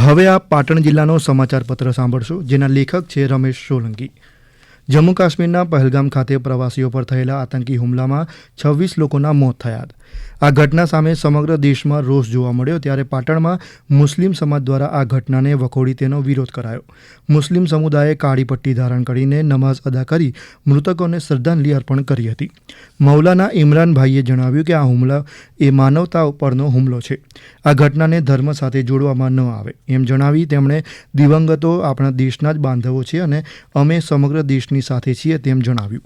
હવે આ પાટણ જિલ્લાનો સમાચાર પત્ર સાંભળશો જેના લેખક છે રમેશ સોલંકી. જમ્મુ કાશ્મીરના પહેલગામ ખાતે પ્રવાસીઓ પર થયેલા આતંકી હુમલામાં છવ્વીસ લોકોના મોત થયા. આ ઘટના સામે સમગ્ર દેશમાં રોષ જોવા મળ્યો ત્યારે પાટણમાં મુસ્લિમ સમાજ દ્વારા આ ઘટનાને વખોડી તેનો વિરોધ કરાયો. મુસ્લિમ સમુદાયે કાળી પટ્ટી ધારણ કરીને નમાઝ અદા કરી મૃતકોને શ્રદ્ધાંજલિ અર્પણ કરી હતી. મૌલાના ઇમરાનભાઈએ જણાવ્યું કે આ હુમલા એ માનવતા ઉપરનો હુમલો છે. આ ઘટનાને ધર્મ સાથે જોડવામાં ન આવે. એમ જણાવી તેમણે દિવંગતો આપણા દેશના જ બાંધવો છે અને અમે સમગ્ર દેશની સાથે છીએ તેમ જણાવ્યું.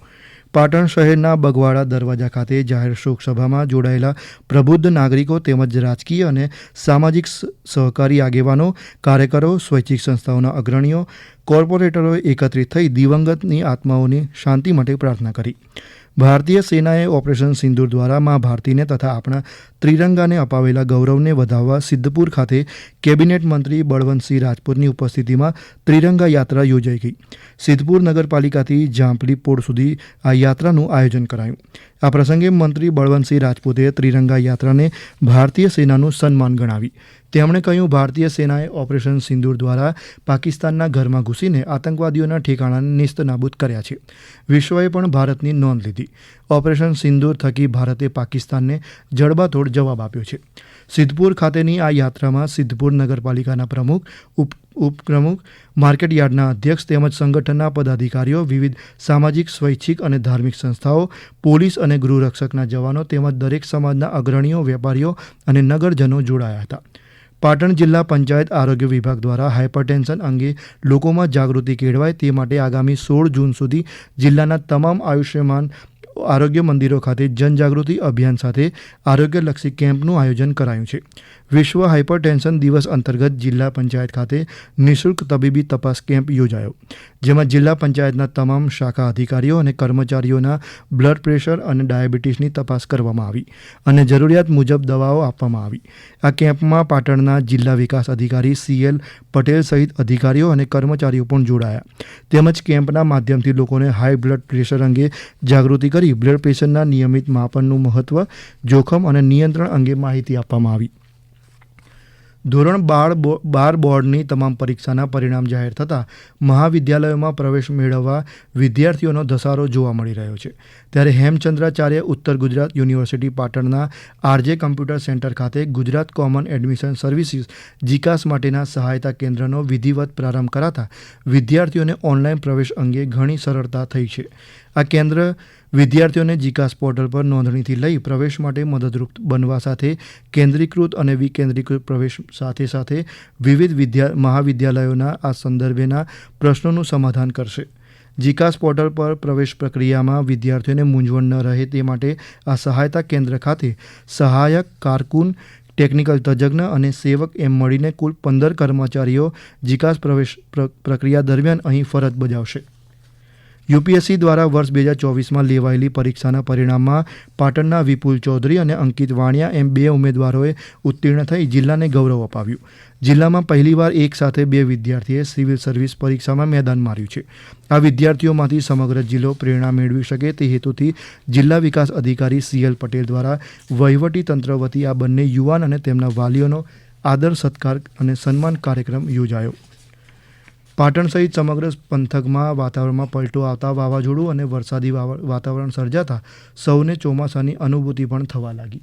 પાટણ શહેરના બગવાડા દરવાજા ખાતે જાહેર શોક સભામાં જોડાયેલા પ્રબુદ્ધ નાગરિકો તેમજ રાજકીય અને સામાજિક સહકારી આગેવાનો, કાર્યકરો, સ્વૈચ્છિક સંસ્થાઓના અગ્રણીઓ, કોર્પોરેટરોએ એકત્રિત થઈ દિવંગતની આત્માઓની શાંતિ માટે પ્રાર્થના કરી. ભારતીય સેનાએ ઓપરેશન સિંદૂર દ્વારા મા ભારતીને તથા આપણા ત્રિરંગાને અપાવેલા ગૌરવને વધાવવા સિદ્ધપુર ખાતે કેબિનેટ મંત્રી બળવંતસિંહ રાજપૂતની ઉપસ્થિતિમાં ત્રિરંગા યાત્રા યોજાઈ ગઈ. સિદ્ધપુર નગરપાલિકાથી જાંપલી પોળ સુધી આ યાત્રાનું આયોજન કરાયું. આ પ્રસંગે મંત્રી બળવંતસિંહ રાજપૂતે ત્રિરંગા યાત્રાને ભારતીય સેનાનું સન્માન ગણાવી. તેમણે કહ્યું, ભારતીય સેનાએ ઓપરેશન સિંદૂર દ્વારા પાકિસ્તાનના ઘરમાં ઘૂસીને આતંકવાદીઓના ઠેકાણાને નિસ્ત નાબૂદ કર્યા છે. વિશ્વએ પણ ભારતની નોંધ લીધી. ઓપરેશન સિંદૂર થકી ભારતે પાકિસ્તાનને જડબાતોડ જવાબ આપ્યો છે. સિદ્ધપુર ખાતેની આ યાત્રામાં સિદ્ધપુર નગરપાલિકાના પ્રમુખ, ઉપ, ઉપપ્રમુખ, માર્કેટ યાર્ડના અધ્યક્ષ તેમજ સંગઠનના પદાધિકારીઓ, વિવિધ સામાજિક, સ્વૈચ્છિક અને ધાર્મિક સંસ્થાઓ, પોલીસ અને ગૃહરક્ષકના જવાનો તેમજ દરેક સમાજના અગ્રણીઓ, વેપારીઓ અને નગરજનો જોડાયા હતા. પાટણ જિલ્લા પંચાયત આરોગ્ય વિભાગ દ્વારા હાઇપરટેન્શન અંગે લોકોમાં જાગૃતિ કેળવાય તે માટે આગામી સોળ જૂન સુધી જિલ્લાના તમામ આયુષ્યમાન આરોગ્ય મંદિરો ખાતે જનજાગૃતિ અભિયાન સાથે આરોગ્યલક્ષી કેમ્પનું આયોજન કરાયું છે. વિશ્વ હાઇપરટેન્શન દિવસ અંતર્ગત જિલ્લા પંચાયત ખાતે નિઃશુલ્ક તબીબી તપાસ કેમ્પ યોજાયો. જેમાં જિલ્લા પંચાયતના તમામ શાખા અધિકારીઓ અને કર્મચારીઓના બ્લડ પ્રેશર અને ડાયાબિટીસની તપાસ કરવામાં આવી અને જરૂરિયાત મુજબ દવાઓ આપવામાં આવી. આ કેમ્પમાં પાટણના જિલ્લા વિકાસ અધિકારી સીએલ પટેલ સહિત અધિકારીઓ અને કર્મચારીઓ પણ જોડાયા. તેમજ કેમ્પના માધ્યમથી લોકોને હાઈ બ્લડ પ્રેશર અંગે જાગૃતિ કરી બ્લડ પ્રેશરના નિયમિત માપનનું મહત્વ, જોખમ અને નિયંત્રણ અંગે માહિતી આપવામાં આવી. ધોરણ બાર બાર બોર્ડની તમામ પરીક્ષાના પરિણામ જાહેર થતાં મહાવિદ્યાલયોમાં પ્રવેશ મેળવવા વિદ્યાર્થીઓનો ધસારો જોવા મળી રહ્યો છે. ત્યારે હેમચંદ્રાચાર્ય ઉત્તર ગુજરાત યુનિવર્સિટી પાટણના આરજે કમ્પ્યુટર સેન્ટર ખાતે ગુજરાત કોમન એડમિશન સર્વિસીસ જીકાસ માટેના સહાયતા કેન્દ્રનો વિધિવત પ્રારંભ કરાતા વિદ્યાર્થીઓને ઓનલાઈન પ્રવેશ અંગે ઘણી સરળતા થઈ છે. આ કેન્દ્ર વિદ્યાર્થીઓને જીકાસ પોર્ટલ પર નોંધણીથી લઈ પ્રવેશ માટે મદદરૂપ બનવા સાથે કેન્દ્રીકૃત અને વિકેન્દ્રીકૃત પ્રવેશ સાથે સાથે વિવિધ વિદ્યા, મહાવિદ્યાલયોના આ સંદર્ભેના પ્રશ્નોનું સમાધાન કરશે. જીકાસ પોર્ટલ પર પ્રવેશ પ્રક્રિયામાં વિદ્યાર્થીઓને મૂંઝવણ ન રહે તે માટે આ સહાયતા કેન્દ્ર ખાતે સહાયક કારકુન, ટેકનિકલ તજજ્ઞ અને સેવક એમ મળીને કુલ પંદર કર્મચારીઓ જીકાસ પ્રવેશ પ્રક્રિયા દરમિયાન અહીં ફરજ બજાવશે. યુપીએસસી દ્વારા વર્ષ બે હજાર ચોવીસમાં લેવાયેલી પરીક્ષાના પરિણામમાં પાટણના વિપુલ ચૌધરી અને અંકિત વાણિયા એમ બે ઉમેદવારોએ ઉત્તીર્ણ થઈ જિલ્લાને ગૌરવ અપાવ્યું. જિલ્લામાં પહેલીવાર એક સાથે બે વિદ્યાર્થીએ સિવિલ સર્વિસ પરીક્ષામાં મેદાન માર્યું છે. આ વિદ્યાર્થીઓમાંથી સમગ્ર જિલ્લો પ્રેરણા મેળવી શકે તે હેતુથી જિલ્લા વિકાસ અધિકારી સીએલ પટેલ દ્વારા વહીવટી તંત્ર વતી આ બંને યુવાન અને તેમના વાલીઓનો આદર, સત્કાર અને સન્માન કાર્યક્રમ યોજાયો. પાટણ સહિત સમગ્ર પંથકમાં વાતાવરણમાં પલટો આવતા વાવાઝોડું અને વરસાદી વાતાવરણ સર્જાતા સૌને ચોમાસાની અનુભૂતિ પણ થવા લાગી.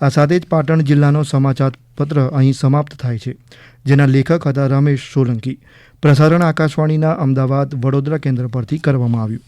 આ સાથે જ પાટણ જિલ્લાનો સમાચાર પત્ર અહીં સમાપ્ત થાય છે. જેના લેખક હતા રમેશ સોલંકી. પ્રસારણ આકાશવાણીના અમદાવાદ વડોદરા કેન્દ્ર પરથી કરવામાં આવ્યું.